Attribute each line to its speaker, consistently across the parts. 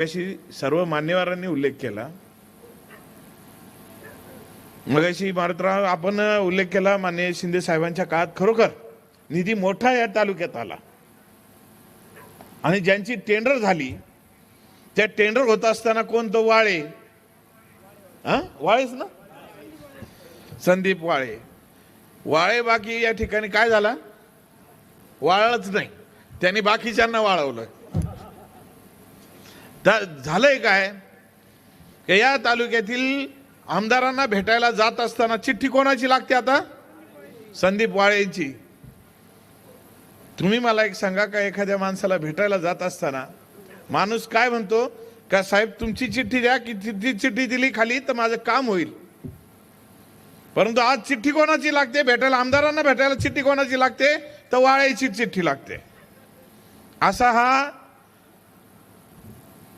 Speaker 1: मगाशी सर्व मान्यवरांनी उल्लेख केला. मगाशी भारतराव आपण उल्लेख केला मान्य शिंदे साहेबांच्या काळात खरोखर निधी मोठा या तालुक्यात आला. आणि ज्यांची टेंडर झाली त्या टेंडर होत असताना कोण तो वाळे? हा वाळेच ना? संदीप वाळे. वाळे बाकी या ठिकाणी काय झाला? वाळच नाही. त्यांनी बाकीच्यांना वाळवलं. झालंय काय? या तालुक्यातील आमदारांना भेटायला जात असताना चिठ्ठी कोणाची लागते आता? संदीप वाळेंची तुम्ही मला एक सांगा का एखाद्या माणसाला भेटायला जात असताना? माणूस काय म्हणतो? का साहेब तुमची चिठ्ठी द्या की ती चिठ्ठी दिली खाली तर माझं काम होईल. परंतु आज चिठ्ठी कोणाची लागते? भेटायला आमदारांना भेटायला चिठ्ठी कोणाची लागते? तर वाळ्याची चिठ्ठी लागते. असा हा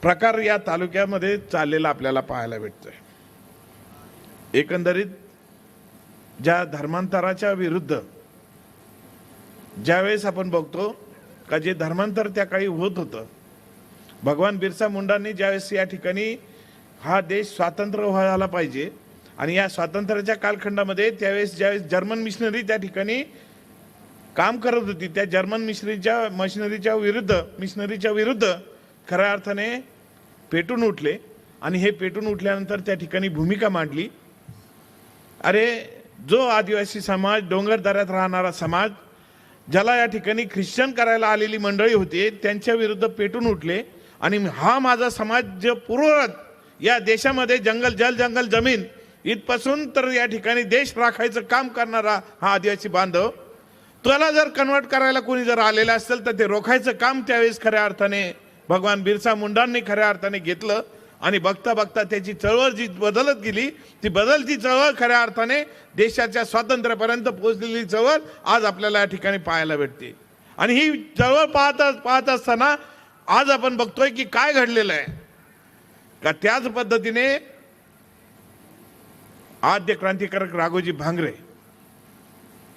Speaker 1: प्रकार या तालुक्यामध्ये चाललेला आपल्याला पाहायला भेटतोय. एकंदरीत ज्या धर्मांतराच्या विरुद्ध ज्यावेळेस आपण बघतो का जे धर्मांतर त्या काळी होत होतं भगवान बिरसा मुंडांनी ज्यावेळेस या ठिकाणी हा देश स्वातंत्र्य व्हायला पाहिजे आणि या स्वातंत्र्याच्या कालखंडामध्ये त्यावेळेस ज्यावेळेस जर्मन मिशनरी त्या ठिकाणी काम करत होती त्या जर्मन मिशनरीच्या मशिनरीच्या विरुद्ध मिशनरीच्या विरुद्ध खऱ्या अर्थाने पेटून उठले आणि हे पेटून उठल्यानंतर त्या ठिकाणी भूमिका मांडली. अरे जो आदिवासी समाज डोंगरदऱ्यात राहणारा समाज ज्याला या ठिकाणी ख्रिश्चन करायला आलेली मंडळी होती त्यांच्या विरुद्ध पेटून उठले आणि हा माझा समाज जे पूर्ववत या देशामध्ये जंगल जल जंगल जमीन इथपासून तर या ठिकाणी देश राखायचं काम करणारा हा आदिवासी बांधव त्याला जर कन्वर्ट करायला कोणी जर आलेलं असेल तर ते रोखायचं काम त्यावेळेस खऱ्या अर्थाने भगवान बिरसा मुंडांनी खऱ्या अर्थाने घेतलं आणि बघता बघता त्याची चळवळ जी बदलत गेली ती बदलती चळवळ खऱ्या अर्थाने देशाच्या स्वातंत्र्यापर्यंत पोहोचलेली चळवळ आज आपल्याला या ठिकाणी पाहायला भेटते. आणि ही चळवळ पाहता पाहत असताना आज आपण बघतोय की काय घडलेलं आहे. का त्याच पद्धतीने आद्य क्रांतिकारक राघोजी भांगरे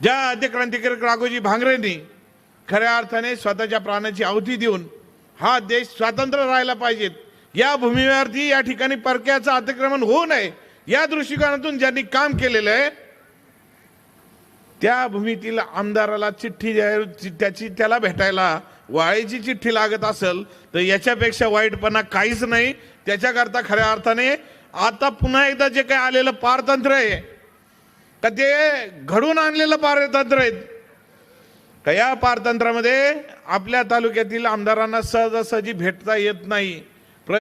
Speaker 1: ज्या आद्य क्रांतिकारक राघोजी भांगरेंनी खऱ्या अर्थाने स्वतःच्या प्राणाची आहुती देऊन हा देश स्वातंत्र्य राहायला पाहिजेत या भूमीवरती या ठिकाणी परक्याचं अतिक्रमण होऊ नये या दृष्टिकोनातून ज्यांनी काम केलेलं आहे त्या भूमीतील आमदाराला चिठ्ठी त्याची त्याला भेटायला वाळेची चिठ्ठी लागत असेल तर याच्यापेक्षा वाईटपणा काहीच नाही. त्याच्याकरता खऱ्या अर्थाने आता पुन्हा एकदा जे काही आलेलं पारतंत्र आहे का ते घडून आणलेलं पारतंत्र आहे. का या पारतंत्रामध्ये आपल्या तालुक्यातील आमदारांना सहजासहजी भेटता येत नाही.